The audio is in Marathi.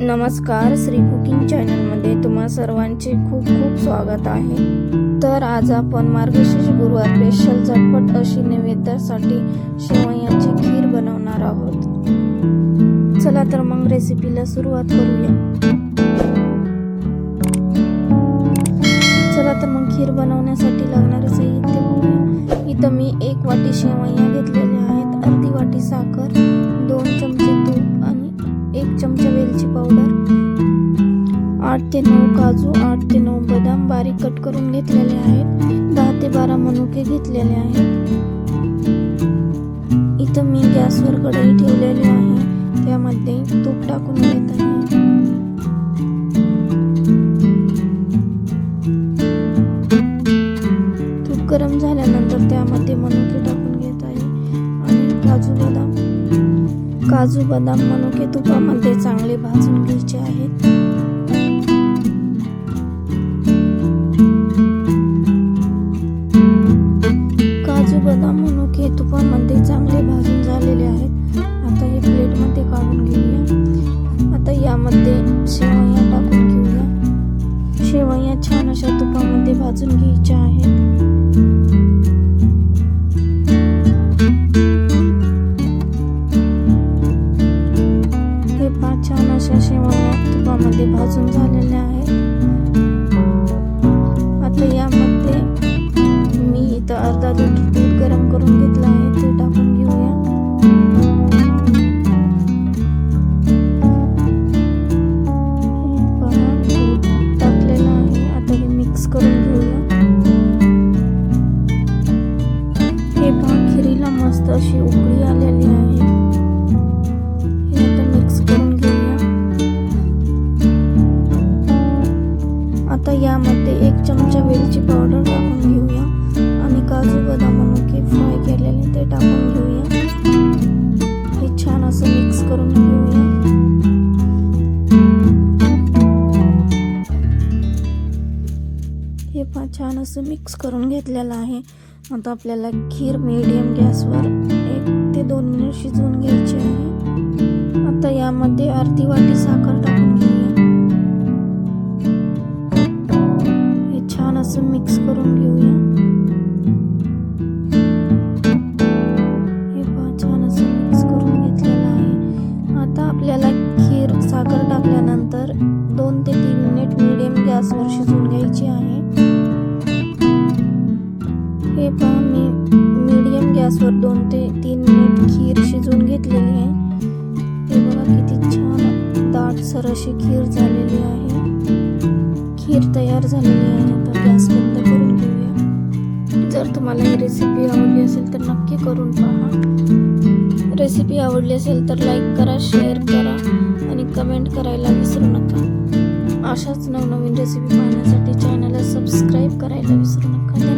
नमस्कार श्री कुकिंग चॅनलमध्ये तुम्हा सर्वांचे खूप खूप स्वागत आहे. तर आज आपण मार्गशीर्ष गुरुवार स्पेशल झटपट अशी नैवेद्यासाठी शेवयांची खीर बनवणार आहोत. चला तर मग रेसिपीला सुरुवात करूया. चला तर मग खीर बनवण्यासाठी लागणारे साहित्य बघूया. इथं मी एक वाटी शेवया घेतलेल्या आहेत अर्धी वाटी साखर. आठ ते नऊ काजू आठ ते नऊ बदाम बारीक कट करून घेतलेले आहेत. दहा ते बारा मनुके घेतलेले आहेत. इथं मी गॅसवर कढई ठेवलेली आहे. त्यामध्ये तूप टाकून घेत आहे. तूप गरम झाल्यानंतर त्यामध्ये मनुके टाकून घेत आहे. आणि काजू बदाम. काजू बदाम मनुके तुपामध्ये चांगले भाजून घ्यायचे आहेत. भाजून घ्यायच्या आहेत हे पाच छान अशा शेवया तुपामध्ये भाजून झालेल्या आहेत मस्त अशी उकळी आलेली आहे. हे आता मिक्स करून घेऊया. आता यामध्ये एक चमचा वेलची पावडर टाकून घेऊया आणि काजू बदाम मनुके फ्राय केलेले ते टाकून घेऊया. हे छान असं मिक्स करून घेऊया. हे पहा छान असं मिक्स करून घेतलेलं आहे. आता आपल्याला खीर मीडियम गॅसवर एक ते दोन मिनिट शिजवून घ्यायची आहे. आता यामध्ये अर्धी वाटी साखर हे पहा मी मीडियम गॅसवर दोन ते तीन मिनिट खीर शिजवून घेतलेली आहे. हे बघा किती छान दाटसर अशी खीर झालेली आहे. खीर तयार झालेली आहे. आता गॅस बंद करून घेऊया. जर तुम्हाला ही रेसिपी आवडली असेल तर नक्की करून पहा. रेसिपी आवडली असेल तर लाईक करा शेअर करा आणि कमेंट करायला विसरू नका. अशाच नवनवीन रेसिपी पाहण्यासाठी चॅनलला सबस्क्राईब करायला विसरू नका.